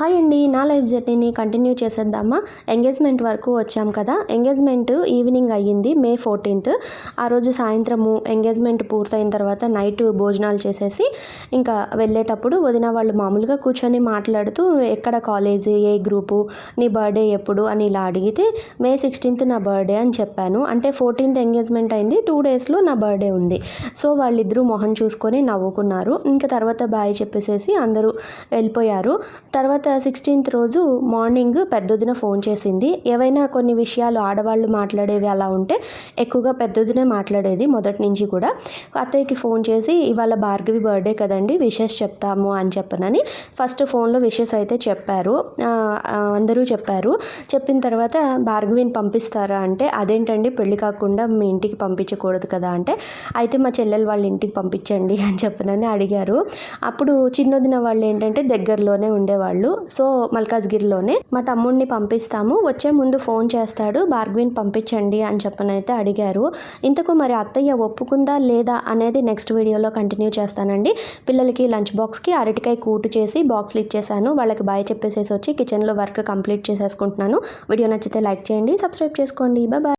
Hi అండి నా life జర్నీని కంటిన్యూ చేసేద్దామా? ఎంగేజ్మెంట్ వరకు వచ్చాం కదా. ఎంగేజ్మెంట్ ఈవినింగ్ అయ్యింది మే ఫోర్టీన్త్. ఆ రోజు సాయంత్రము ఎంగేజ్మెంట్ పూర్తయిన తర్వాత నైట్ భోజనాలు చేసేసి ఇంకా వెళ్ళేటప్పుడు వదిన వాళ్ళు మామూలుగా కూర్చొని మాట్లాడుతూ ఎక్కడ కాలేజ్? ఏ గ్రూపు? నీ బర్త్డే ఎప్పుడు? అని ఇలా అడిగితే మే సిక్స్టీన్త్ నా బర్త్డే అని చెప్పాను. అంటే ఫోర్టీన్త్ ఎంగేజ్మెంట్ అయింది టూ డేస్లో నా బర్త్డే ఉంది. సో వాళ్ళిద్దరూ మొహం చూసుకొని నవ్వుకున్నారు. ఇంకా తర్వాత బాయ్ చెప్పేసేసి అందరూ వెళ్ళిపోయారు. తర్వాత సిక్స్టీన్త్ రోజు మార్నింగ్ పెద్దొదిన ఫోన్ చేసింది. ఏవైనా కొన్ని విషయాలు ఆడవాళ్ళు మాట్లాడేవి అలా ఉంటే ఎక్కువగా పెద్దొదినే మాట్లాడేది మొదటి నుంచి కూడా. అత్తయ్యకి ఫోన్ చేసి ఇవాళ భార్గవి బర్త్డే కదండి విషెస్ చెప్తాము అని చెప్పనని ఫస్ట్ ఫోన్లో విషెస్ అయితే చెప్పారు. అందరూ చెప్పారు. చెప్పిన తర్వాత భార్గవిని పంపిస్తారా అంటే అదేంటండి పెళ్ళి కాకుండా మీ ఇంటికి పంపించకూడదు కదా అంటే అయితే మా చెల్లెలు వాళ్ళ ఇంటికి పంపించండి అని చెప్పనని అడిగారు. అప్పుడు చిన్నదిన వాళ్ళు ఏంటంటే దగ్గరలోనే ఉండేవాళ్ళు. సో మల్కాజ్గిరిలోనే మా తమ్ముడిని పంపిస్తాము. వచ్చే ముందు ఫోన్ చేస్తాడు. బార్గ్విన్ పంపించండి అని చెప్పనైతే అడిగారు. ఇంతకు మరి అత్తయ్య ఒప్పుకుందా లేదా అనేది నెక్స్ట్ వీడియోలో కంటిన్యూ చేస్తానండి. పిల్లలకి లంచ్ బాక్స్కి అరటికాయ కూటు చేసి బాక్స్లు ఇచ్చేసాను. వాళ్ళకి బాయ్ చెప్పేసేసి వచ్చి కిచెన్లో వర్క్ కంప్లీట్ చేసేసుకుంటున్నాను. వీడియో నచ్చితే లైక్ చేయండి సబ్స్క్రైబ్ చేసుకోండి. బాయ్.